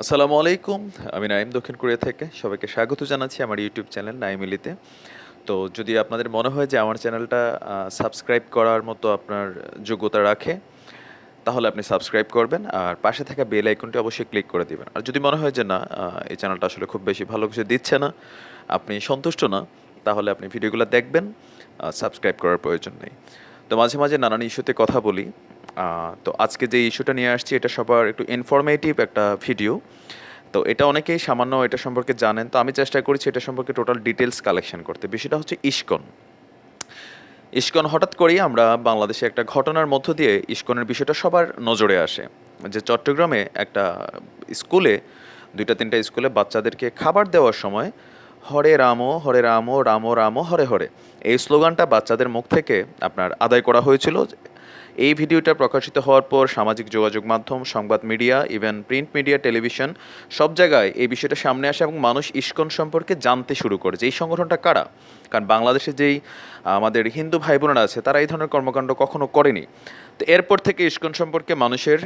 আসসালামু আলাইকুম, আমি নাইম দক্ষিণ কোরিয়া থেকে। সবাইকে স্বাগত জানাচ্ছি আমার ইউটিউব চ্যানেল নাইমিলিতে তো যদি আপনাদের মনে হয় যে আমার চ্যানেলটা সাবস্ক্রাইব করার মতো আপনার যোগ্যতা রাখে, তাহলে আপনি সাবস্ক্রাইব করবেন আর পাশে থাকা বেল আইকনটি অবশ্যই ক্লিক করে দিবেন। আর যদি মনে হয় যে না এই চ্যানেলটা আসলে খুব বেশি ভালো কিছু দিচ্ছে না, আপনি সন্তুষ্ট না, তাহলে আপনি ভিডিওগুলো দেখবেন সাবস্ক্রাইব করার প্রয়োজন নেই। তো মাঝে মাঝে নানান ইস্যুতে কথা বলি তো আজকে যে ইস্যুটা নিয়ে আসছি, এটা সবার একটু ইনফরমেটিভ একটা ভিডিও তো এটা অনেকেই সামান্য এটা সম্পর্কে জানেন, তো আমি চেষ্টা করেছি এটা সম্পর্কে টোটাল ডিটেলস কালেকশন করতে। বিষয়টা হচ্ছে ইস্কন। ইস্কন হঠাৎ করেই আমরা বাংলাদেশে একটা ঘটনার মধ্য দিয়ে ইস্কনের বিষয়টা সবার নজরে আসে। যে চট্টগ্রামে একটা স্কুলে, দুইটা তিনটা স্কুলে বাচ্চাদেরকে খাবার দেওয়ার সময় হরে রামো হরে রামো রামো রামো, হরে হরে। এই স্লোগানটা বাচ্চাদের মুখ থেকে আপনার আদায় করা হয়েছিল। এই ভিডিওটা প্রকাশিত হওয়ার পর সামাজিক যোগাযোগ মাধ্যম, সংবাদ media even print media television সব জায়গায় এই বিষয়টা সামনে আসে এবং মানুষ ইস্কন সম্পর্কে জানতে শুরু করে যে এই সংগঠনটা কারা? কারণ বাংলাদেশে যেই, আমাদের হিন্দু ভাই বোনেরা আছে, তারা এই ধরনের কর্মকাণ্ড কখনো করেনি। তো এরপর থেকে ইস্কন সম্পর্কে মানুষের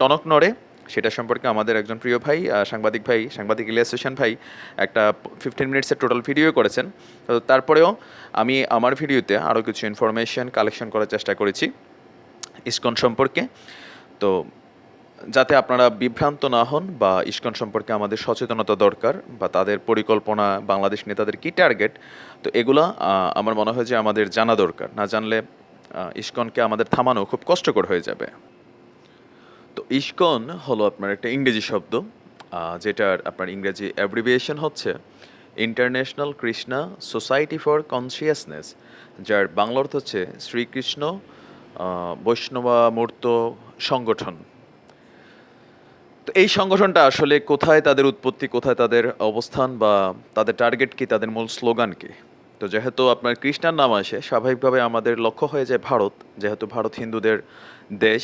টনক নড়ে। সেটা সম্পর্কে আমাদের একজন প্রিয় ভাই সাংবাদিক ভাই, সাংবাদিক ইলিয়াস হোসেন ভাই একটা ফিফটিন মিনিটসের টোটাল ভিডিও করেছেন। তো তারপরেও আমি আমার ভিডিওতে আরও কিছু ইনফরমেশন কালেকশন করার চেষ্টা করেছি। ইস্কন সম্পর্কে। তো যাতে আপনারা বিভ্রান্ত না হন বা ইস্কন সম্পর্কে আমাদের সচেতনতা দরকার বা তাদের পরিকল্পনা, বাংলাদেশ নেতাদের কী টার্গেট তো এগুলা আমার মনে হয় যে আমাদের জানা দরকার। না জানলে ইস্কনকে আমাদের থামানো খুব কষ্টকর হয়ে যাবে। তো ইস্কন হলো আপনার একটা ইংরেজি শব্দ যেটার আপনার ইংরেজি অ্যাব্রিভিয়েশন হচ্ছে international Krishna society for consciousness যার বাংলা অর্থ হচ্ছে শ্রীকৃষ্ণ বৈষ্ণবা মূর্ত সংগঠন। তো এই সংগঠনটা আসলে কোথায় তাদের উৎপত্তি, কোথায় তাদের অবস্থান বা তাদের টার্গেট কি, তাদের মূল স্লোগান কি? তো যেহেতু আপনার কৃষ্ণার নাম আসে স্বাভাবিকভাবে আমাদের লক্ষ্য হয়ে যায় ভারত, যেহেতু ভারত হিন্দুদের দেশ।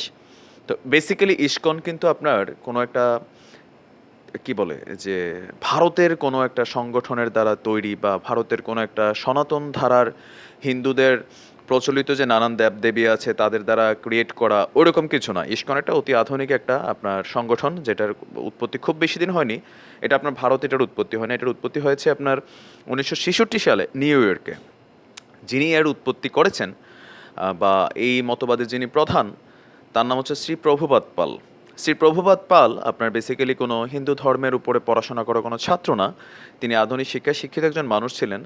তো বেসিক্যালি ইস্কন কিন্তু আপনার কোনো একটা, কি বলে, যে ভারতের কোনো একটা সংগঠনের দ্বারা তৈরি বা ভারতের কোনো একটা সনাতন ধারার হিন্দুদের প্রচলিত যে নানান দেব দেবী আছে, তাদের দ্বারা ক্রিয়েট করা ওরকম কিছু না। ইস্কন একটা অতি আধুনিক একটা আপনার সংগঠন, যেটার উৎপত্তি খুব বেশি দিন হয়নি। এটা আপনার ভারত এটার উৎপত্তি হয়নি। এটার উৎপত্তি হয়েছে আপনার উনিশশো ছেষট্টি সালে নিউ ইয়র্কে। যিনি এর উৎপত্তি করেছেন বা এই মতবাদের যিনি প্রধান, তার নাম হচ্ছে শ্রী প্রভুপাত পাল। শ্রী প্রভুপাত পাল আপনার বেসিক্যালি কোনো হিন্দু ধর্মের উপরে পড়াশোনা করা কোনো ছাত্র না। তিনি আধুনিক শিক্ষায় শিক্ষিত একজন মানুষ ছিলেন।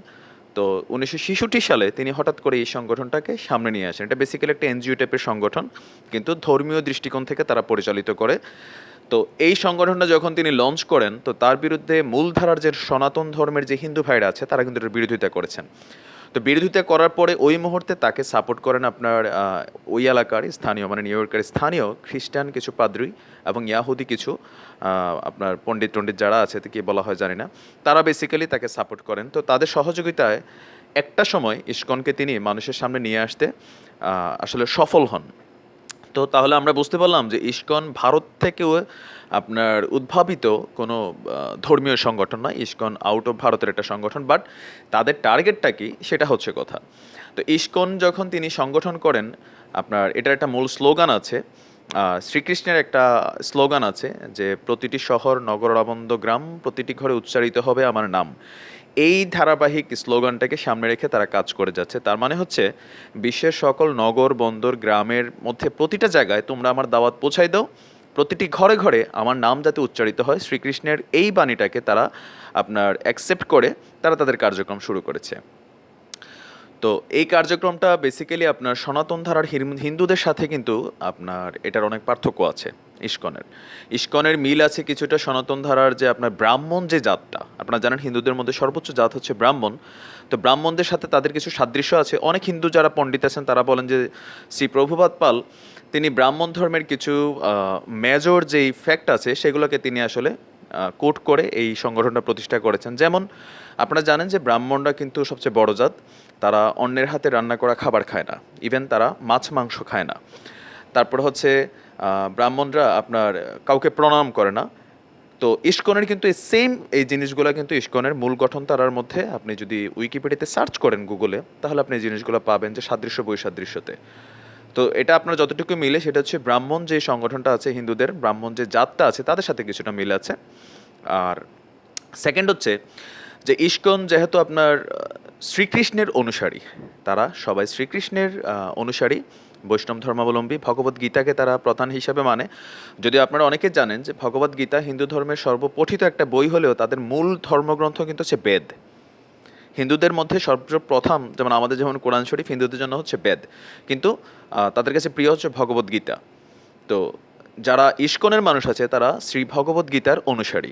তো উনিশশো সালে তিনি হঠাৎ করে এই সংগঠনটাকে সামনে নিয়ে আসেন। এটা বেসিক্যালি একটা এনজিও টাইপের সংগঠন, কিন্তু ধর্মীয় দৃষ্টিকোণ থেকে তারা পরিচালিত করে। তো এই সংগঠনটা যখন তিনি লঞ্চ করেন, তো তার বিরুদ্ধে মূলধারার যে সনাতন ধর্মের যে হিন্দু ভাইরা আছে, তারা কিন্তু এটার বিরোধিতা করেছেন। তো বিরোধিতা করার পরে ওই মুহূর্তে তাকে সাপোর্ট করেন আপনার ওই এলাকার স্থানীয় মানে নিউ ইয়র্কের স্থানীয় খ্রিস্টান কিছু পাদ্রী এবং ইয়াহুদি কিছু আপনার পণ্ডিত টণ্ডিত যারা আছে কি বলা হয়, জানি না। তারা বেসিক্যালি তাকে সাপোর্ট করেন। তো তাদের সহযোগিতায় একটা সময় ইস্কনকে তিনি মানুষের সামনে নিয়ে আসতে আসলে সফল হন। তো তাহলে আমরা বুঝতে পারলাম যে ইস্কন ভারত থেকেও আপনার উদ্ভাবিত কোনো ধর্মীয় সংগঠন নয়। ইস্কন আউট অফ ভারতের একটা সংগঠন বাট তাদের টার্গেটটা কি সেটা হচ্ছে কথা। তো ইস্কন যখন তিনি সংগঠন করেন, আপনার এটার একটা মূল স্লোগান আছে শ্রীকৃষ্ণের একটা স্লোগান আছে যে, প্রতিটি শহর, নগর আবন্ধ গ্রাম প্রতিটি ঘরে উচ্চারিত হবে আমার নাম। এই ধারাবাহিক স্লোগানটাকে সামনে রেখে তারা কাজ করে যাচ্ছে। তার মানে হচ্ছে, বিশ্বের সকল নগর, বন্দর, গ্রামের মধ্যে প্রতিটা জায়গায় তোমরা আমার দাওয়াত পৌঁছাই দাও। প্রতিটি ঘরে ঘরে আমার নাম যাতে উচ্চারিত হয়, শ্রীকৃষ্ণের এই বাণীটাকে তারা আপনার অ্যাকসেপ্ট করে, তারা তাদের কার্যক্রম শুরু করেছে। তো এই কার্যক্রমটা বেসিক্যালি আপনার সনাতন ধারার হিন্দুদের সাথে কিন্তু আপনার এটার অনেক পার্থক্য আছে ইস্কনের। ইস্কনের মিল আছে কিছুটা সনাতন ধারার যে আপনার ব্রাহ্মণ যে জাতটা, আপনারা জানেন হিন্দুদের মধ্যে সর্বোচ্চ জাত হচ্ছে ব্রাহ্মণ, তো ব্রাহ্মণদের সাথে তাদের কিছু সাদৃশ্য আছে। অনেক হিন্দু যারা পণ্ডিত আছেন তারা বলেন যে শ্রী প্রভুপাত পাল, তিনি ব্রাহ্মণ ধর্মের কিছু মেজর যেই ফ্যাক্ট আছে সেগুলোকে তিনি আসলে কোট করে এই সংগঠনটা প্রতিষ্ঠা করেছেন। যেমন আপনারা জানেন যে ব্রাহ্মণরা কিন্তু সবচেয়ে বড় জাত, তারা অন্যের হাতে রান্না করা খাবার খায় না ইভেন তারা মাছ, মাংস খায় না। তারপর হচ্ছে ব্রাহ্মণরা আপনার কাউকে প্রণাম করে না। তো ইস্কনের কিন্তু এই সেম এই জিনিসগুলো কিন্তু ইস্কনের মূল গঠন তারার মধ্যে। আপনি যদি উইকিপিডিয়াতে সার্চ করেন গুগলে তাহলে আপনি এই জিনিসগুলো পাবেন যে সাদৃশ্য, বৈসাদৃশ্যতে। তো এটা আপনার যতটুকু মিলে, সেটা হচ্ছে ব্রাহ্মণ যে সংগঠনটা আছে হিন্দুদের, ব্রাহ্মণ যে জাতটা আছে, তাদের সাথে কিছুটা মিল আছে। আর সেকেন্ড হচ্ছে যে ইস্কন যেহেতু আপনার শ্রীকৃষ্ণের অনুসারী, তারা সবাই শ্রীকৃষ্ণের অনুসারী, বৈষ্ণব ধর্মাবলম্বী, ভগবত গীতাকে তারা প্রধান হিসাবে মানে। যদি আপনারা অনেকে জানেন যে ভগবত গীতা হিন্দু ধর্মের সর্বপঠিত একটা বই হলেও তাদের মূল ধর্মগ্রন্থ কিন্তু হচ্ছে বেদ। হিন্দুদের মধ্যে সর্বপ্রথম, যেমন আমাদের যেমন কোরআন শরীফ, হিন্দুদের জন্য হচ্ছে বেদ। কিন্তু তাদের কাছে প্রিয় হচ্ছে ভগবত গীতা। তো যারা ইস্কনের মানুষ আছে, তারা শ্রী ভগবত গীতার অনুসারী।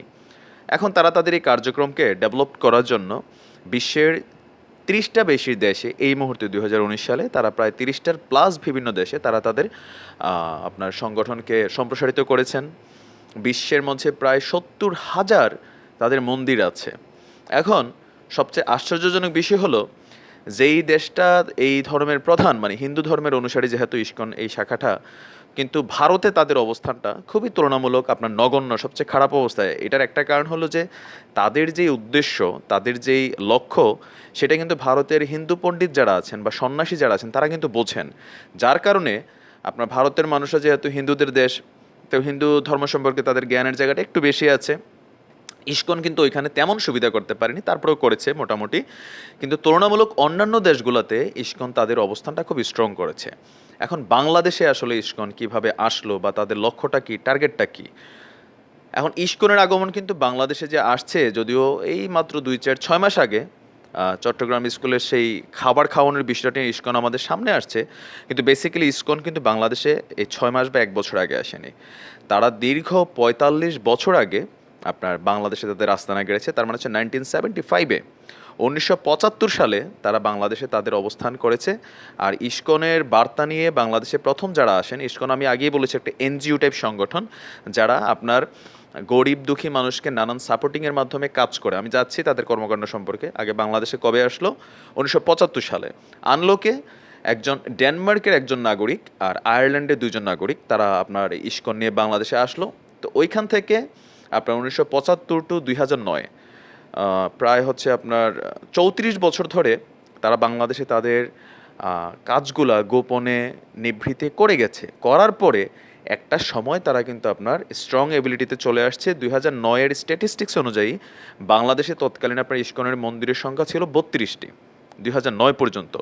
এখন তারা তাদের এই কার্যক্রমকে ডেভেলপ করার জন্য বিশ্বের তিরিশটা বেশি দেশে, এই মুহূর্তে দু হাজার উনিশ সালে তারা প্রায় তিরিশটার প্লাস বিভিন্ন দেশে তারা তাদের আপনার সংগঠনকে সম্প্রসারিত করেছেন। বিশ্বের মধ্যে প্রায় সত্তর হাজার তাদের মন্দির আছে। এখন সবচেয়ে আশ্চর্যজনক বিষয় হলো, যেই দেশটা এই ধর্মের প্রধান মানে হিন্দু ধর্মের অনুসারী যেহেতু ইস্কন এই শাখাটা, কিন্তু ভারতে তাদের অবস্থানটা খুবই তুলনামূলক আপনার নগণ্য, সবচেয়ে খারাপ অবস্থায় এটার একটা কারণ হলো যে, তাদের যেই উদ্দেশ্য, তাদের যেই লক্ষ্য, সেটা কিন্তু ভারতের হিন্দু পণ্ডিত যারা আছেন বা সন্ন্যাসী যারা আছেন, তারা কিন্তু বোঝেন। যার কারণে আপনার ভারতের মানুষরা যেহেতু হিন্দুদের দেশ, তো হিন্দু ধর্ম সম্পর্কে তাদের জ্ঞানের জায়গাটা একটু বেশি আছে। ইস্কন কিন্তু ওইখানে তেমন সুবিধা করতে পারেনি, তারপরেও করেছে মোটামুটি। কিন্তু তুলনামূলক অন্যান্য দেশগুলোতে ইস্কন তাদের অবস্থানটা খুব স্ট্রং করেছে। এখন বাংলাদেশে আসলে ইস্কন কীভাবে আসলো বা তাদের লক্ষ্যটা কি টার্গেটটা কি? এখন ইস্কনের আগমন কিন্তু বাংলাদেশে যে আসছে, যদিও এই মাত্র দুই চার, ছয় মাস আগে চট্টগ্রাম স্কুলের সেই খাবার খাওয়ানোর বিষয়টা নিয়ে ইস্কন আমাদের সামনে আসছে। কিন্তু বেসিক্যালি ইস্কন কিন্তু বাংলাদেশে এই ছয় মাস বা এক বছর আগে আসেনি। তারা দীর্ঘ পঁয়তাল্লিশ বছর আগে আপনার বাংলাদেশে তাদের আস্তানা গেড়েছে, তার মানে হচ্ছে নাইনটিন সেভেন্টি ফাইভে উনিশশো পঁচাত্তর সালে তারা বাংলাদেশে তাদের অবস্থান করেছে। আর ইস্কনের বার্তা নিয়ে বাংলাদেশে প্রথম যারা আসেন, ইস্কন আমি আগেই বলেছি একটা এনজিও টাইপ সংগঠন, যারা আপনার গরিব দুঃখী মানুষকে নানান সাপোর্টিংয়ের মাধ্যমে কাজ করে। আমি যাচ্ছি তাদের কর্মকাণ্ড সম্পর্কে। আগে বাংলাদেশে কবে আসলো? উনিশশো পঁচাত্তর সালে। আনলোকে একজন ডেনমার্কের একজন নাগরিক আর আয়ারল্যান্ডের দুজন নাগরিক, তারা আপনার ইস্কন নিয়ে বাংলাদেশে আসলো। তো ওইখান থেকে আপনার উনিশশো পঁচাত্তর টু দুই হাজার নয়। প্রায় হচ্ছে আপনার চৌত্রিশ বছর ধরে তারা বাংলাদেশে তাদের কাজগুলা গোপনে নিভৃতে করে গেছে। করার পরে একটা সময় তারা কিন্তু আপনার স্ট্রং এবিলিটিতে চলে আসছে। দুই হাজার নয়ের স্ট্যাটিস্টিক্স অনুযায়ী বাংলাদেশে তৎকালীন আপনার ইস্কনের মন্দিরের সংখ্যা ছিল বত্রিশটি, দুই হাজার নয় পর্যন্ত।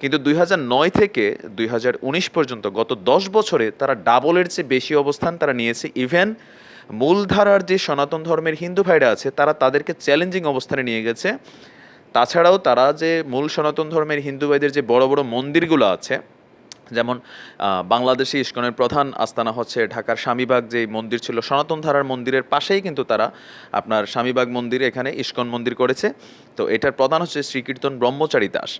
কিন্তু দুই হাজার নয় থেকে দুই হাজার উনিশ পর্যন্ত গত দশ বছরে তারা ডাবলের চেয়ে বেশি অবস্থান তারা নিয়েছে। ইভেন মূলধারার যে সনাতন ধর্মের হিন্দু ভাইরা আছে, তারা তাদেরকে চ্যালেঞ্জিং অবস্থানে নিয়ে গেছে। তাছাড়াও তারা যে মূল সনাতন ধর্মের হিন্দু ভাইদের যে বড় বড় মন্দিরগুলো আছে, যেমন বাংলাদেশি ইস্কনের প্রধান আস্তানা হচ্ছে ঢাকার স্বামীবাগ যে মন্দির ছিল সনাতন ধারার মন্দিরের পাশেই কিন্তু তারা আপনার স্বামীবাগ মন্দির এখানে ইস্কন মন্দির করেছে। তো এটার প্রধান হচ্ছে শ্রীকীর্তন ব্রহ্মচারী দাস।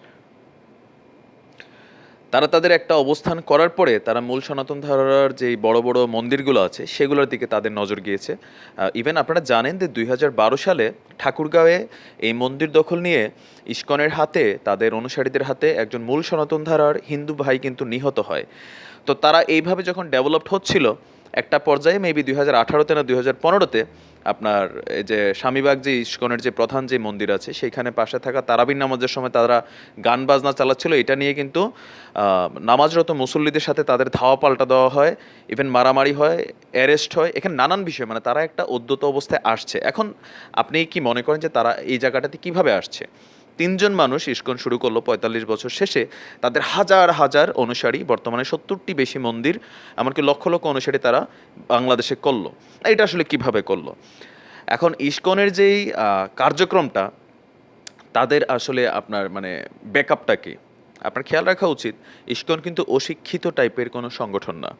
তারা তাদের একটা অবস্থান করার পরে তারা মূল সনাতন ধারার যে বড় বড় মন্দিরগুলো আছে, সেগুলোর দিকে তাদের নজর গিয়েছে। ইভেন আপনারা জানেন যে দুই হাজার বারো সালে ঠাকুরগাঁওয়ে এই মন্দির দখল নিয়ে ইস্কনের হাতে, তাদের অনুসারীদের হাতে একজন মূল সনাতন ধারার হিন্দু ভাই কিন্তু নিহত হয়। তো তারা এইভাবে যখন ডেভেলপড হচ্ছিল, একটা পর্যায়ে মেবি দুই হাজার আঠারোতে না দুই হাজার পনেরোতে আপনার এই যে স্বামীবাগ যে ইস্কনের যে প্রধান যে মন্দির আছে সেখানে পাশে থাকা তারাবির নামাজের সময় তারা গান বাজনা চালাচ্ছিল। এটা নিয়ে কিন্তু নামাজরত মুসল্লিদের সাথে তাদের ধাওয়া পাল্টা দেওয়া হয় ইভেন মারামারি হয় অ্যারেস্ট হয়, এখানে নানান বিষয় মানে তারা একটা উদ্যত অবস্থায় আসছে। এখন আপনি কি মনে করেন যে তারা এই জায়গাটাতে কীভাবে আসছে? তিনজন মানুষ ইস্কন শুরু করল পঁয়তাল্লিশ বছর শেষে। তাদের হাজার হাজার অনুসারী, বর্তমানে সত্তরটি বেশি মন্দির, এমনকি লক্ষ লক্ষ অনুসারী তারা বাংলাদেশে করল। এটা আসলে কীভাবে করল? এখন ইস্কনের যেই কার্যক্রমটা, তাদের আসলে আপনার মানে ব্যাকআপটা কি? আপনার খেয়াল রাখা উচিত, ইস্কন কিন্তু অশিক্ষিত টাইপের কোনো সংগঠন না।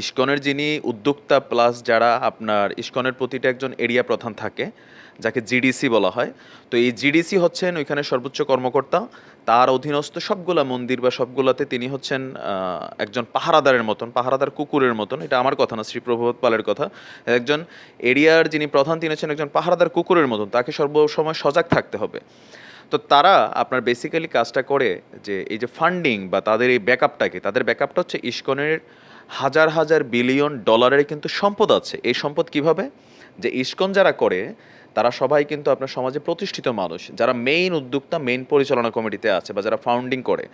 ইস্কনের যিনি উদ্যোক্তা প্লাস যারা আপনার ইস্কনের প্রতিটা একজন এরিয়া প্রধান থাকে, যাকে জিডিসি বলা হয়, তো এই জিডিসি হচ্ছেন ওইখানে সর্বোচ্চ কর্মকর্তা, তার অধীনস্থ সবগুলা মন্দির বা সবগুলাতে তিনি হচ্ছেন একজন পাহারাদারের মতন, পাহারাদার কুকুরের মতন, এটা আমার কথা না, শ্রী প্রভাত পালের কথা, একজন এরিয়ার যিনি প্রধান তিনি হচ্ছেন একজন পাহারাদার কুকুরের মতন, তাকে সর্বসময় সজাগ থাকতে হবে। তো তারা আপনার বেসিক্যালি কাজটা করে যে এই যে ফান্ডিং বা তাদের এই ব্যাকআপটাকে, তাদের ব্যাকআপটা হচ্ছে ইস্কনের হাজার হাজার বিলিয়ন ডলারের কিন্তু সম্পদ আছে। এই সম্পদ কীভাবে? যে ইস্কন যারা করে, তারা সবাই কিন্তু আপনার সমাজে প্রতিষ্ঠিত মানুষ। যারা মেইন উদ্যোক্তা মেইন পরিচালনা কমিটিতে আছে বা যারা ফাউন্ডিং করে।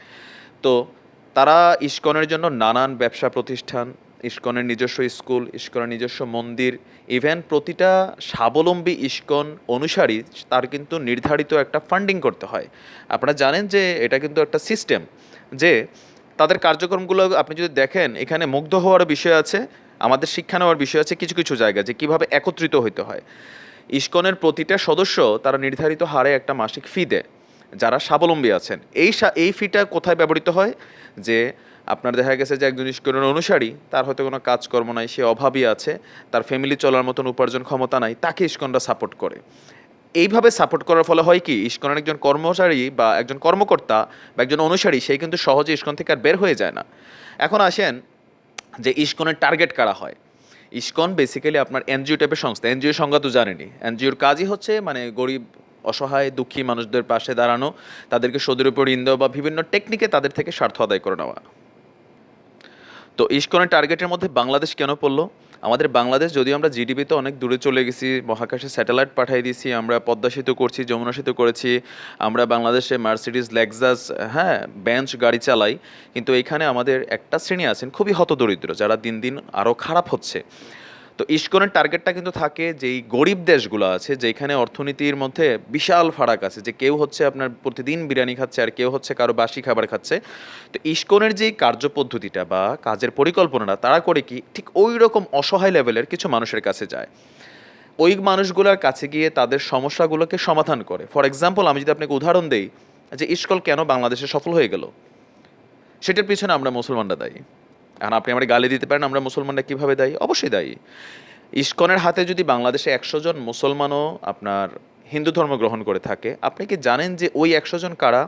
তো তারা ইস্কনের জন্য নানান ব্যবসা প্রতিষ্ঠান ইস্কনের নিজস্ব স্কুল, ইস্কনের নিজস্ব মন্দির ইভেন প্রতিটা স্বাবলম্বী ইস্কন অনুসারী তার কিন্তু নির্ধারিত একটা ফান্ডিং করতে হয়। আপনারা জানেন যে এটা কিন্তু একটা সিস্টেম যে তাদের কার্যক্রমগুলো আপনি যদি দেখেন, এখানে মুগ্ধ হওয়ার বিষয় আছে, আমাদের শিক্ষা নেওয়ার বিষয় আছে কিছু কিছু জায়গা যে কীভাবে একত্রিত হইতে হয়। ইস্কনের প্রতিটা সদস্য তারা নির্ধারিত হারে একটা মাসিক ফি দেয়। যারা স্বাবলম্বী আছেন। এই এই ফিটা কোথায় ব্যবহৃত হয়? যে আপনার দেখা গেছে যে একজন ইস্কনের অনুসারী, তার হয়তো কোনো কাজকর্ম নাই, সে অভাবই আছে, তার ফ্যামিলি চলার মতন উপার্জন ক্ষমতা নাই, তাকে ইস্কনরা সাপোর্ট করে। এইভাবে সাপোর্ট করার ফলে হয় কি, ইস্কনের একজন কর্মচারী বা একজন কর্মকর্তা বা একজন অনুসারী সেই কিন্তু সহজে ইস্কন থেকে আর বের হয়ে যায় না। এখন আসেন যে ইস্কনের টার্গেট কারা হয়। ইস্কন বেসিক্যালি আপনার এনজিও টাইপের সংস্থা। এনজিও সংজ্ঞা তো জানেনি এনজিওর কাজই হচ্ছে মানে গরিব অসহায়, দুঃখী মানুষদের পাশে দাঁড়ানো, তাদেরকে সুদের উপর ঋণ দেওয়া বা বিভিন্ন টেকনিকে তাদের থেকে স্বার্থ আদায় করে নেওয়া। তো ইস্কনের টার্গেটের মধ্যে বাংলাদেশ কেন পড়ল? আমাদের বাংলাদেশ, যদিও আমরা জিডিপিতে অনেক দূরে চলে গেছি, মহাকাশে স্যাটেলাইট পাঠিয়ে দিয়েছি, আমরা পদ্মা সেতু করছি, যমুনা সেতু করেছি, আমরা বাংলাদেশে মার্সিডিস লেক্সাস হ্যাঁ বেঞ্চ গাড়ি চালাই, কিন্তু এখানে আমাদের একটা শ্রেণি আছেন খুবই হতদরিদ্র, যারা দিন দিন আরও খারাপ হচ্ছে। তো ইস্কনের টার্গেটটা কিন্তু থাকে যেই গরিব দেশগুলো আছে, যেখানে অর্থনীতির মধ্যে বিশাল ফারাক আছে যে কেউ হচ্ছে আপনার প্রতিদিন বিরিয়ানি খাচ্ছে আর কেউ হচ্ছে কারও বাসি খাবার খাচ্ছে। তো ইস্কনের যেই কার্যপদ্ধতিটা বা কাজের পরিকল্পনাটা, তারা করে কি ঠিক ওই রকম অসহায় লেভেলের কিছু মানুষের কাছে যায়। ওই মানুষগুলোর কাছে গিয়ে তাদের সমস্যাগুলোকে সমাধান করে। ফর এক্সাম্পল আমি যদি আপনাকে উদাহরণ দেই যে ইস্কল কেন বাংলাদেশে সফল হয়ে গেল? সেটার পিছনে আমরা মুসলমানরা দায়ী। এখন আপনি আমার গালি দিতে পারেন, আমরা মুসলমানরা কীভাবে দায়ী? অবশ্যই দায়ী। ইস্কনের হাতে যদি বাংলাদেশে একশো জন মুসলমানও আপনার হিন্দু ধর্ম গ্রহণ করে থাকে, আপনি কি জানেন যে ওই একশো জন কারা?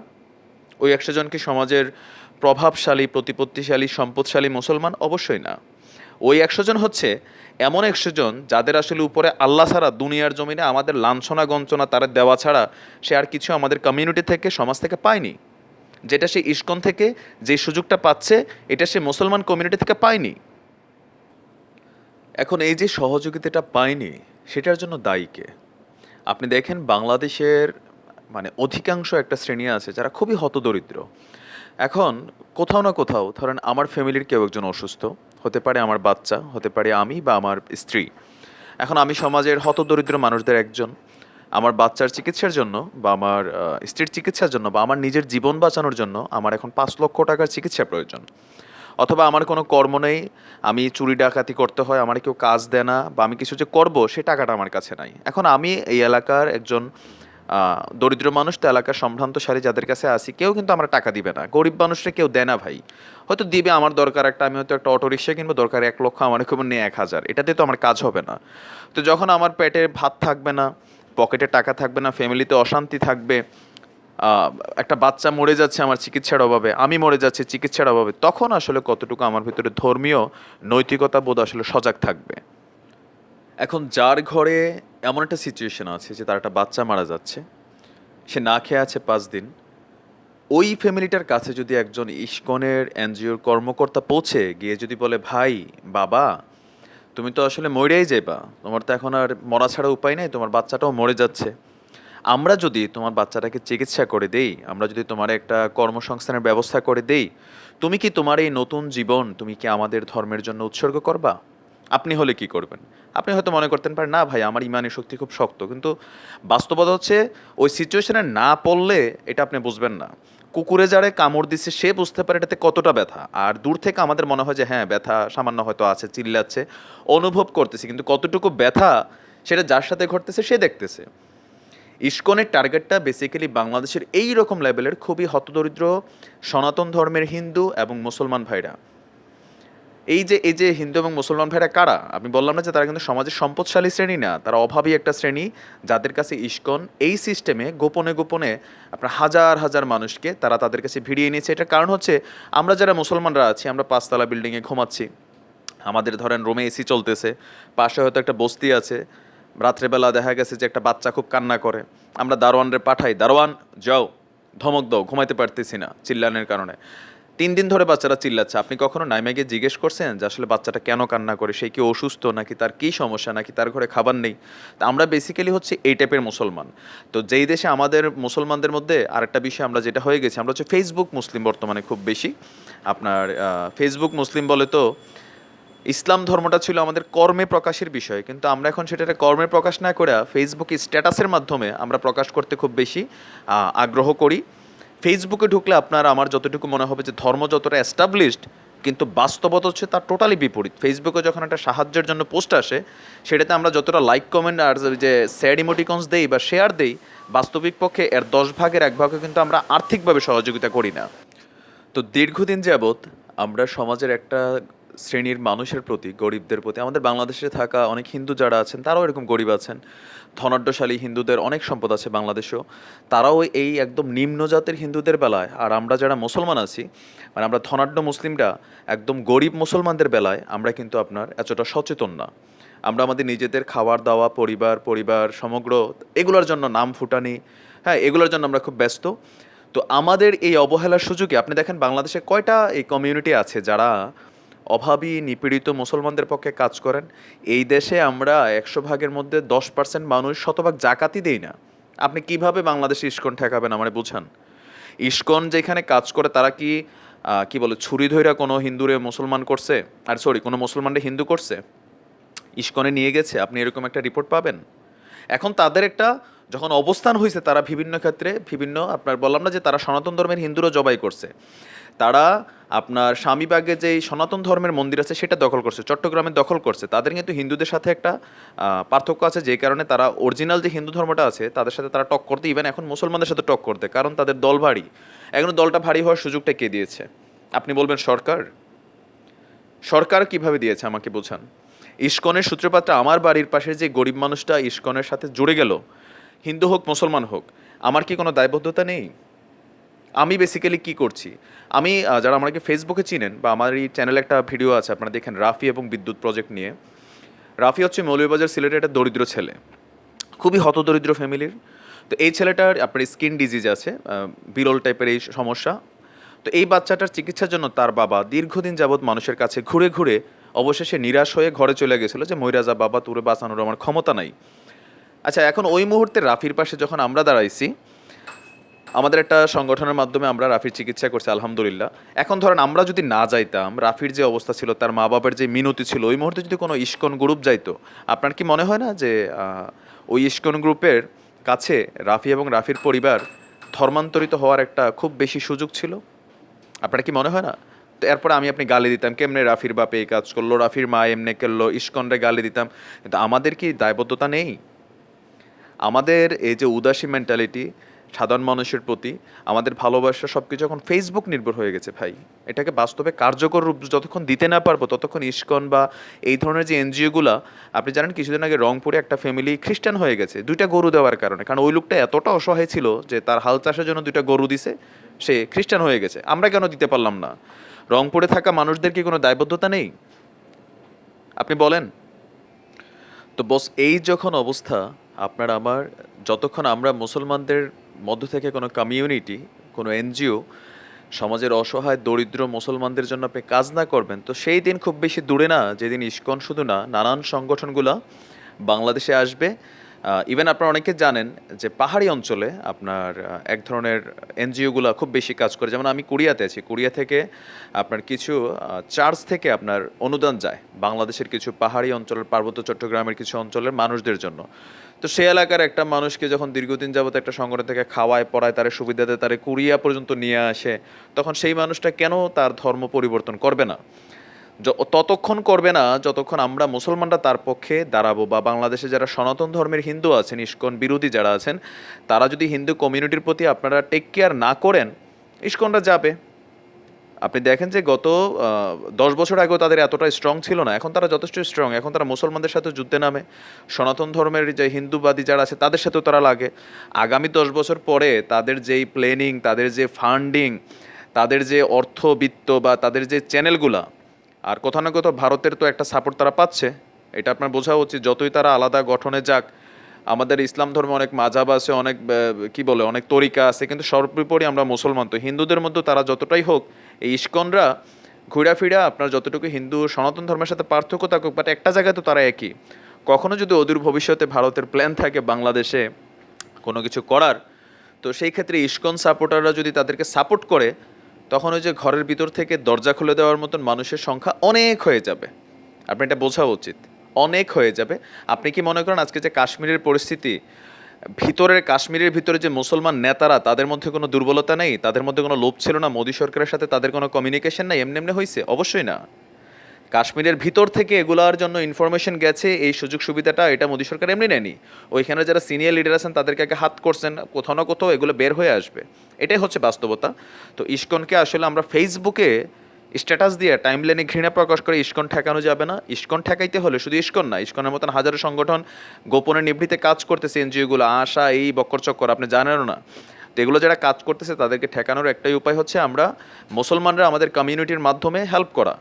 ওই একশো জন কি সমাজের প্রভাবশালী, প্রতিপত্তিশালী, সম্পদশালী মুসলমান? অবশ্যই না। ওই একশো জন হচ্ছে এমন একশো জন যাদের আসলে উপরে আল্লাহ ছাড়া দুনিয়ার জমিনে আমাদের লাঞ্ছনা গঞ্চনা তারা দেওয়া ছাড়া সে আর কিছু আমাদের কমিউনিটি থেকে, সমাজ থেকে পায়নি। যেটা সে ইস্কন থেকে যে সুযোগটা পাচ্ছে, এটা সে মুসলমান কমিউনিটি থেকে পায়নি। এখন এই যে সহযোগিতাটা পায়নি, সেটার জন্য দায়ী কে? আপনি দেখেন বাংলাদেশের মানে অধিকাংশ একটা শ্রেণি আছে যারা খুবই হতদরিদ্র। এখন কোথাও না কোথাও, ধরেন আমার ফ্যামিলির কেউ একজন অসুস্থ, হতে পারে আমার বাচ্চা, হতে পারে আমি বা আমার স্ত্রী। এখন আমি সমাজের হতদরিদ্র মানুষদের একজন। আমার বাচ্চার চিকিৎসার জন্য বা আমার স্ত্রীর চিকিৎসার জন্য বা আমার নিজের জীবন বাঁচানোর জন্য আমার এখন পাঁচ লক্ষ টাকার চিকিৎসা প্রয়োজন। অথবা আমার কোনো কর্ম নেই, আমি চুরি ডাকাতি করতে হয়, আমার কেউ কাজ দেয় না বা আমি কিছু যে করব, সে টাকাটা আমার কাছে নাই। এখন আমি এই এলাকার একজন দরিদ্র মানুষ, তো এলাকার সম্ভ্রান্ত সারি যাদের কাছে আসি কেউ কিন্তু আমার টাকা দিবে না। গরিব মানুষরা কেউ দেয় না ভাই। হয়তো দিবে, আমার দরকার একটা, আমি হয়তো একটা অটো রিক্সা কিনবো, দরকার এক লক্ষ, আমার খুব নিয়ে এক হাজার। এটাতে তো আমার কাজ হবে না। তো যখন আমার পেটে ভাত থাকবে না পকেটে টাকা থাকবে না ফ্যামিলিতে অশান্তি থাকবে একটা বাচ্চা মরে যাচ্ছে আমার চিকিৎসার অভাবে, আমি মরে যাচ্ছি চিকিৎসার অভাবে, তখন আসলে কতটুকু আমার ভিতরে ধর্মীয় নৈতিকতা বোধ আসলে সজাগ থাকবে। এখন যার ঘরে এমন একটা সিচুয়েশন আছে যে তার একটা বাচ্চা মারা যাচ্ছে, সে না খেয়ে আছে পাঁচ দিন, ওই ফ্যামিলিটার কাছে যদি একজন ইস্কনের এনজিওর কর্মকর্তা পৌঁছে, গিয়ে যদি বলে, ভাই, বাবা তুমি তো আসলে মরেই যাইবা। তোমার তো এখন আর মরা ছাড়া উপায় নেই, তোমার বাচ্চাটাও মরে যাচ্ছে। আমরা যদি তোমার বাচ্চাটাকে চিকিৎসা করে দেই, আমরা যদি তোমার একটা কর্মসংস্থানের ব্যবস্থা করে দেই, তুমি কি তোমার এই নতুন জীবন, তুমি কি আমাদের ধর্মের জন্য উৎসর্গ করবা? আপনি হলে কি করবেন? আপনি হয়তো মনে করতেন পারেন, না ভাই, আমার ইমানের শক্তি খুব শক্ত। কিন্তু বাস্তবতা হচ্ছে, ওই সিচুয়েশনে না পড়লে এটা আপনি বুঝবেন না। কুকুরে যারে কামড় দিচ্ছে সে বুঝতে পারে এটাতে কতটা ব্যথা। আর দূর থেকে আমাদের মনে হয় যে হ্যাঁ ব্যথা সামান্য হয়তো আছে, চিল্লাচ্ছে, অনুভব করতেছে, কিন্তু কতটুকু ব্যথা সেটা যার সাথে ঘটতেছে, সে দেখতেছে। ইস্কনের টার্গেটটা বেসিক্যালি বাংলাদেশের এই রকম লেভেলের খুবই হতদরিদ্র, সনাতন ধর্মের হিন্দু এবং মুসলমান ভাইরা। এই যে এই যে হিন্দু এবং মুসলমান ভাইরা কারা? আমি বললাম না যে তারা কিন্তু সমাজের সম্পদশালী শ্রেণি না, তারা অভাবী একটা শ্রেণি যাদের কাছে ইস্কন এই সিস্টেমে গোপনে গোপনে আপনার হাজার হাজার মানুষকে তারা তাদের কাছে ভিড়িয়ে নিয়েছে। এটার কারণ হচ্ছে আমরা যারা মুসলমানরা আছি, আমরা পাঁচতলা বিল্ডিংয়ে ঘুমাচ্ছি। আমাদের ধরেন রুমে এসি চলতেছে, পাশে হয়তো একটা বস্তি আছে। রাত্রেবেলা দেখা গেছে যে একটা বাচ্চা খুব কান্না করে। আমরা দারোয়ানরে পাঠাই, দারোয়ান, যাও, ধমক দাও, ঘুমাইতে পারতেছি না, চিল্লানের কারণে। তিন দিন ধরে বাচ্চারা চিল্লাচ্ছে। আপনি কখনো নাইমাকে জিজ্ঞেস করছেন যে আসলে বাচ্চাটা কেন কান্না করে? সে কি অসুস্থ নাকি তার কী সমস্যা নাকি তার ঘরে খাবার নেই? তা আমরা বেসিক্যালি হচ্ছে এই টাইপের মুসলমান। তো যেই দেশে আমাদের মুসলমানদের মধ্যে আরেকটা বিষয় আমরা যেটা হয়ে গেছি, আমরা হচ্ছে ফেসবুক মুসলিম বর্তমানে খুব বেশি। আপনার ফেসবুক মুসলিম বলে তো ইসলাম ধর্মটা ছিল আমাদের কর্মে প্রকাশের বিষয়। কিন্তু আমরা এখন সেটাকে কর্মে প্রকাশ না করে ফেসবুক স্ট্যাটাসের মাধ্যমে আমরা প্রকাশ করতে খুব বেশি আগ্রহ করি। ফেসবুকে ঢুকলে আপনার আমার যতটুকু মনে হবে যে ধর্ম যতটা অ্যাস্টাবলিশড কিন্তু বাস্তবতা হচ্ছে তার টোটালি বিপরীত। ফেসবুকে যখন একটা সাহায্যের জন্য পোস্ট আসে, সেটাতে আমরা যতটা লাইক কমেন্ট আর যে স্যাড ইমোটিকনস দেই বা শেয়ার দেই, বাস্তবিক পক্ষে এর দশ ভাগের এক ভাগে কিন্তু আমরা আর্থিকভাবে সহযোগিতা করি না। তো দীর্ঘদিন যাবৎ আমরা সমাজের একটা শ্রেণির মানুষের প্রতি, গরিবদের প্রতি, আমাদের বাংলাদেশে থাকা অনেক হিন্দু যারা আছেন, তারাও এরকম গরিব আছেন। ধনাঢ্যশালী হিন্দুদের অনেক সম্পদ আছে বাংলাদেশেও। তারাও এই একদম নিম্ন জাতের হিন্দুদের বেলায়, আর আমরা যারা মুসলমান আছি মানে আমরা ধনাঢ্য মুসলিমরা, একদম গরিব মুসলমানদের বেলায়, আমরা কিন্তু আপনার এতটা সচেতন না। আমরা আমাদের নিজেদের খাওয়ার দাওয়া, পরিবার পরিবার, সমগ্র, এগুলোর জন্য নাম ফুটানি হ্যাঁ এগুলোর জন্য আমরা খুব ব্যস্ত। তো আমাদের এই অবহেলার সুযোগে, আপনি দেখেন বাংলাদেশে কয়টা এই কমিউনিটি আছে যারা অভাবী, নিপীড়িত মুসলমানদের পক্ষে কাজ করেন। এই দেশে আমরা একশো ভাগের মধ্যে দশ পার্সেন্ট মানুষ শতভাগ জাকাতই দেই না। আপনি কীভাবে বাংলাদেশে ইস্কন ঠেকাবেন আমার বুঝান? ইস্কন যেখানে কাজ করে তারা কি কি বলে, ছুরি ধইরা কোনো হিন্দুরে মুসলমান করছে? আর সরি, কোনো মুসলমানরে হিন্দু করছে? ইস্কনে নিয়ে গেছে, আপনি এরকম একটা রিপোর্ট পাবেন? এখন তাদের একটা যখন অবস্থান হয়েছে তারা বিভিন্ন ক্ষেত্রে, বিভিন্ন আপনার বললাম না যে তারা সনাতন ধর্মের হিন্দুরও জবাই করছে। তারা আপনার স্বামীবাগে যে সনাতন ধর্মের মন্দির আছে সেটা দখল করছে, চট্টগ্রামে দখল করছে। তাদের কিন্তু হিন্দুদের সাথে একটা পার্থক্য আছে যে কারণে তারা অরিজিনাল যে হিন্দু ধর্মটা আছে, তাদের সাথে তারা টক করতে ইভেন এখন মুসলমানদের সাথে টক করতে, কারণ তাদের দল ভারী। এখন দলটা ভারী হওয়ার সুযোগটা কে দিয়েছে? আপনি বলবেন সরকার? সরকার কীভাবে দিয়েছে আমাকে বোঝান? ইস্কনের সূত্রপাতটা আমার বাড়ির পাশে যে গরিব মানুষটা ইস্কনের সাথে জুড়ে গেল, হিন্দু হোক, মুসলমান হোক, আমার কি কোনো দায়বদ্ধতা নেই? আমি বেসিক্যালি কি করছি? আমি যারা আমাকে ফেসবুকে চিনেন বা আমার এই চ্যানেলে একটা ভিডিও আছে, আপনারা দেখেন রাফি এবং বিদ্যুৎ প্রজেক্ট নিয়ে। রাফি হচ্ছে মৌলভীবাজার সিলেটের একটা দরিদ্র ছেলে। খুবই হতদরিদ্র ফ্যামিলির তো এই ছেলেটার, আপনার স্কিন ডিজিজ আছে বিরল টাইপের এই সমস্যা। তো এই বাচ্চাটার চিকিৎসার জন্য তার বাবা দীর্ঘদিন যাবৎ মানুষের কাছে ঘুরে ঘুরে অবশেষে নিরাশ হয়ে ঘরে চলে গেছিল যে মৈরাজা বাবা, তুরে বাঁচানোর আমার ক্ষমতা নাই। আচ্ছা এখন ওই মুহূর্তে রাফির পাশে যখন আমরা দাঁড়াইছি আমাদের একটা সংগঠনের মাধ্যমে আমরা রাফির চিকিৎসা করছি, আলহামদুলিল্লাহ। এখন ধরেন আমরা যদি না যাইতাম, রাফির যে অবস্থা ছিল, তার মা বাবার যে মিনতি ছিল, ওই মুহূর্তে যদি কোনো ইস্কন গ্রুপ যাইতো, আপনার কি মনে হয় না যে ওই ইস্কন গ্রুপের কাছে রাফি এবং রাফির পরিবার ধর্মান্তরিত হওয়ার একটা খুব বেশি সুযোগ ছিল? আপনার কি মনে হয় না? তো এরপরে আমি আপনি গালি দিতাম, কেমনে রাফির বাপে এই কাজ করল, রাফির মা এমনে করল, ইস্কনরে গালি দিতাম। কিন্তু আমাদের কি দায়বদ্ধতা নেই? আমাদের এই যে উদাসী মেন্টালিটি সাধারণ মানুষের প্রতি আমাদের ভালোবাসা সব কিছু এখন ফেসবুক নির্ভর হয়ে গেছে ভাই। এটাকে বাস্তবে কার্যকর রূপ যতক্ষণ দিতে না পারব, ততক্ষণ ইস্কন বা এই ধরনের যে এনজিওগুলা আপনি জানেন কিছুদিন আগে রংপুরে একটা ফ্যামিলি খ্রিস্টান হয়ে গেছে, দুইটা গরু দেওয়ার কারণে। কারণ ওই লোকটা এতটা অসহায় ছিল যে তার হাল চাষের জন্য দুইটা গরু দিছে, সে খ্রিস্টান হয়ে গেছে। আমরা কেন দিতে পারলাম না? রংপুরে থাকা মানুষদের কি কোনো দায়বদ্ধতা নেই? আপনি বলেন। তো বস এই যখন অবস্থা, আপনার আমার, যতক্ষণ আমরা মুসলমানদের মধ্য থেকে কোনো কমিউনিটি কোনো এনজিও সমাজের অসহায়, দরিদ্র মুসলমানদের জন্য আপনি কাজ না করবেন, তো সেই দিন খুব বেশি দূরে না, যেদিন ইস্কন শুধু না, নানান সংগঠনগুলা বাংলাদেশে আসবে ইভেন আপনারা অনেকে জানেন যে পাহাড়ি অঞ্চলে আপনার এক ধরনের এনজিওগুলো খুব বেশি কাজ করে। যেমন আমি কোরিয়াতে আছি। কোরিয়া থেকে আপনার কিছু চার্জ থেকে আপনার অনুদান যায় বাংলাদেশের কিছু পাহাড়ি অঞ্চলের, পার্বত্য চট্টগ্রামের কিছু অঞ্চলের মানুষদের জন্য। তো সে এলাকার একটা মানুষকে যখন দীর্ঘদিন যাবত একটা সংগঠন থেকে খাওয়ায়, পড়ায়, তার সুবিধা দেয়, তারে কুরিয়া পর্যন্ত নিয়ে আসে, তখন সেই মানুষটা কেন তার ধর্ম পরিবর্তন করবে না? ততক্ষণ করবে না যতক্ষণ আমরা মুসলমানরা তার পক্ষে দাঁড়াবো বা বাংলাদেশে যারা সনাতন ধর্মের হিন্দু আছেন, ইস্কন বিরোধী যারা আছেন, তারা যদি হিন্দু কমিউনিটির প্রতি আপনারা টেক কেয়ার না করেন, ইস্কনরা যাবে। আপনি দেখেন যে গত দশ বছর আগেও তাদের এতটা স্ট্রং ছিল না, এখন তারা যথেষ্ট স্ট্রং এখন তারা মুসলমানদের সাথে যুদ্ধে নামে। সনাতন ধর্মের যে হিন্দুবাদী যারা আছে, তাদের সাথেও তারা লাগে। আগামী দশ বছর পরে তাদের যেই প্ল্যানিং তাদের যে ফান্ডিং তাদের যে অর্থবিত্ত বা তাদের যে চ্যানেলগুলা আর কোথাও না কোথাও ভারতের তো একটা সাপোর্ট তারা পাচ্ছে। এটা আপনার বোঝা উচিত, যতই তারা আলাদা গঠনে যাক, আমাদের ইসলাম ধর্মে অনেক মাঝাব আছে, অনেক কি বলে, অনেক তরিকা আছে, কিন্তু সর্বোপরি আমরা মুসলমান। তো হিন্দুদের মধ্যে তারা যতটাই হোক, এই ইস্কনরা ঘুরা ফিরা আপনার যতটুকু হিন্দু সনাতন ধর্মের সাথে পার্থক্য থাকুক বাট একটা জায়গায় তো তারা একই। কখনো যদি অদূর ভবিষ্যতে ভারতের প্ল্যান থাকে বাংলাদেশে কোনো কিছু করার, তো সেই ক্ষেত্রে ইস্কন সাপোর্টাররা যদি তাদেরকে সাপোর্ট করে তখন ওই যে ঘরের ভিতর থেকে দরজা খুলে দেওয়ার মতন মানুষের সংখ্যা অনেক হয়ে যাবে। আপনি এটা বোঝা উচিত। অনেক হয়ে যাবে। আপনি কি মনে করেন আজকে যে কাশ্মীরের পরিস্থিতি, ভিতরের কাশ্মীরের ভিতরে যে মুসলমান নেতারা, তাদের মধ্যে কোনো দুর্বলতা নেই? তাদের মধ্যে কোনো লোভ ছিল না? মোদী সরকারের সাথে তাদের কোনো কমিউনিকেশন নাই? এমনি এমনি হয়েছে অবশ্যই না। কাশ্মীরের ভিতর থেকে এগুলার জন্য ইনফরমেশন গেছে, এই সুযোগ সুবিধাটা এটা মোদী সরকার এমনি নেয়নি। ওইখানে যারা সিনিয়র লিডার আছেন, তাদেরকে আগে হাত করছেন, কোথাও না কোথাও এগুলো বের হয়ে আসবে। এটাই হচ্ছে বাস্তবতা। তো ইস্কনকে আসলে আমরা ফেসবুকে স্ট্যাটাস দিয়ে টাইমলাইনে ঘৃণা প্রকাশ করে ইস্কন ঠেকানো যাবে না। ইস্কন ঠেকাইতে হলে শুধু ইস্কন না, ইস্কনের মতন হাজারো সংগঠন গোপনে নিভৃতে কাজ করতেছে, এনজিওগুলো, আশা, এই বক্কর চক্কর, আপনি জানেনও না। তো এগুলো যারা কাজ করতেছে, তাদেরকে ঠেকানোর একটাই উপায় হচ্ছে আমরা মুসলমানরা আমাদের কমিউনিটির মাধ্যমে হেল্প করা।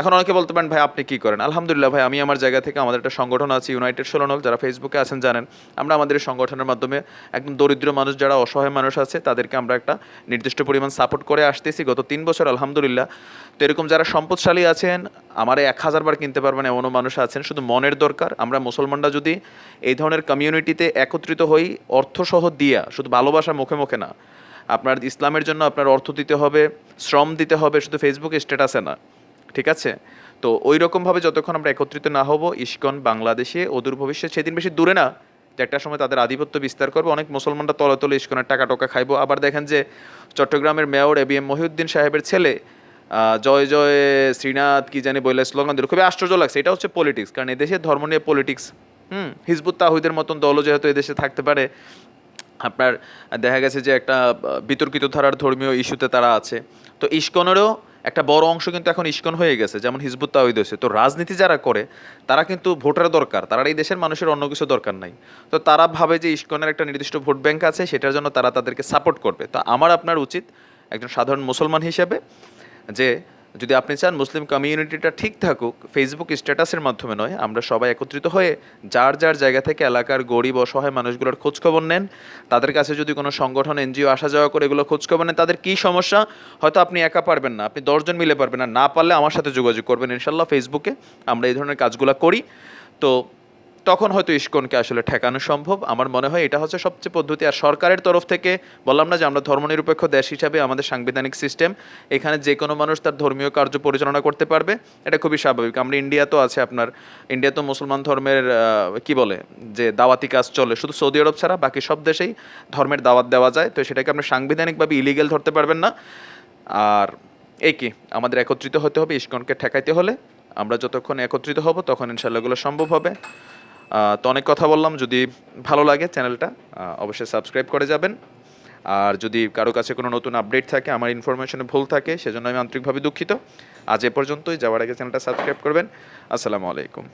এখন অনেকে বলতে পারেন, ভাই, আপনি কি করেন? আলহামদুলিল্লাহ ভাই, আমি আমার জায়গা থেকে আমাদের একটা সংগঠন আছে ইউনাইটেড সোলানল যারা ফেসবুকে আছেন জানেন। আমরা আমাদের এই সংগঠনের মাধ্যমে একদম দরিদ্র মানুষ, যারা অসহায় মানুষ আছে, তাদেরকে আমরা একটা নির্দিষ্ট পরিমাণ সাপোর্ট করে আসতেছি। গত তিন বছর, আলহামদুলিল্লাহ, তো এরকম যারা সম্পদশালী আছেন, আমার এক হাজার বার কিনতে পারবেন এমনও মানুষ আছেন, শুধু মনের দরকার। আমরা মুসলমানরা যদি এই ধরনের কমিউনিটিতে একত্রিত হই, অর্থসহ দিয়া, শুধু ভালোবাসা মুখে মুখে না, আপনার ইসলামের জন্য আপনার অর্থ দিতে হবে, শ্রম দিতে হবে, শুধু ফেসবুকে স্ট্যাটাসে না। ঠিক আছে? তো ওই রকমভাবে যতক্ষণ আমরা একত্রিত না হব, ইস্কন বাংলাদেশে অদূর ভবিষ্যৎ, সেদিন বেশি দূরে না। যে একটা সময় তাদের আধিপত্য বিস্তার করবে। অনেক মুসলমানরা তলে তলে ইস্কনের টাকা টোকা খাইবো। আবার দেখেন যে চট্টগ্রামের mayor A B M Mohiuddin সাহেবের ছেলে জয় জয় শ্রীনাথ কি জানি বলে স্লোগান দিল। খুবই আশ্চর্য লাগছে। এটা হচ্ছে পলিটিক্স কারণ এদেশে ধর্ম নিয়ে পলিটিক্স হুম, হিজবুত তাহিদের মতন দলও যেহেতু এদেশে থাকতে পারে, আপনার দেখা গেছে যে একটা বিতর্কিত ধারার ধর্মীয় ইস্যুতে তারা আছে। তো ইস্কনেরও একটা বড় অংশ কিন্তু এখন ইস্কন হয়ে গেছে, যেমন হিজবুত তাওহিদ হয়েছে। তো রাজনীতি যারা করে, তারা কিন্তু ভোটার দরকার, তারা এই দেশের মানুষের অন্য কিছু দরকার নাই। তো তারা ভাবে যে ইস্কনের একটা নির্দিষ্ট ভোট ব্যাংক আছে, সেটার জন্য তারা তাদেরকে সাপোর্ট করবে। তো আমার আপনার উচিত একজন সাধারণ মুসলমান হিসেবে যে যদি আপনি চান মুসলিম কমিউনিটিটা ঠিক থাকুক ফেসবুক স্ট্যাটাসের মাধ্যমে নয়, আমরা সবাই একত্রিত হয়ে যার যার জায়গা থেকে এলাকার গরিব, অসহায় মানুষগুলোর খোঁজখবর নেন। তাদের কাছে যদি কোনো সংগঠন, এনজিও আসা যাওয়া করে এগুলো খোঁজখবর নেন, তাদের কী সমস্যা? হয়তো আপনি একা পারবেন না, আপনি দশজন মিলে পারবেন না। না পারলে আমার সাথে যোগাযোগ করবেন ইনশাল্লাহ ফেসবুকে আমরা এই ধরনের কাজগুলো করি। তো তখন হয়তো ইস্কনকে আসলে ঠেকানো সম্ভব। আমার মনে হয় এটা হচ্ছে সবচেয়ে পদ্ধতি। আর সরকারের তরফ থেকে বললাম না যে আমরা ধর্মনিরপেক্ষ দেশ হিসাবে আমাদের সাংবিধানিক সিস্টেম, এখানে যে কোনো মানুষ তার ধর্মীয় কার্য পরিচালনা করতে পারবে। এটা খুবই স্বাভাবিক। আমরা ইন্ডিয়া তো আছে আপনার, ইন্ডিয়া তো মুসলমান ধর্মের কি বলে, যে দাওয়াতি কাজ চলে। শুধু সৌদি আরব ছাড়া বাকি সব দেশেই ধর্মের দাওয়াত দেওয়া যায়। তো সেটাকে আপনি সাংবিধানিকভাবে ইলিগেল ধরতে পারবেন না। আর এই কি আমাদের একত্রিত হতে হবে ইস্কনকে ঠেকাইতে হলে। আমরা যতক্ষণ একত্রিত হব, তখন ইনশাল্লাহ এগুলো সম্ভব হবে। তো অনেক কথা বললাম, যদি ভালো লাগে চ্যানেলটা অবশ্যই সাবস্ক্রাইব করে যাবেন। আর যদি কারও কাছে কোনো নতুন আপডেট থাকে, আমার ইনফরমেশনে ভুল থাকে, সেজন্য আমি আন্তরিকভাবে দুঃখিত। আজ এ পর্যন্তই, যাওয়ার আগে চ্যানেলটা সাবস্ক্রাইব করবেন। আসসালামু আলাইকুম।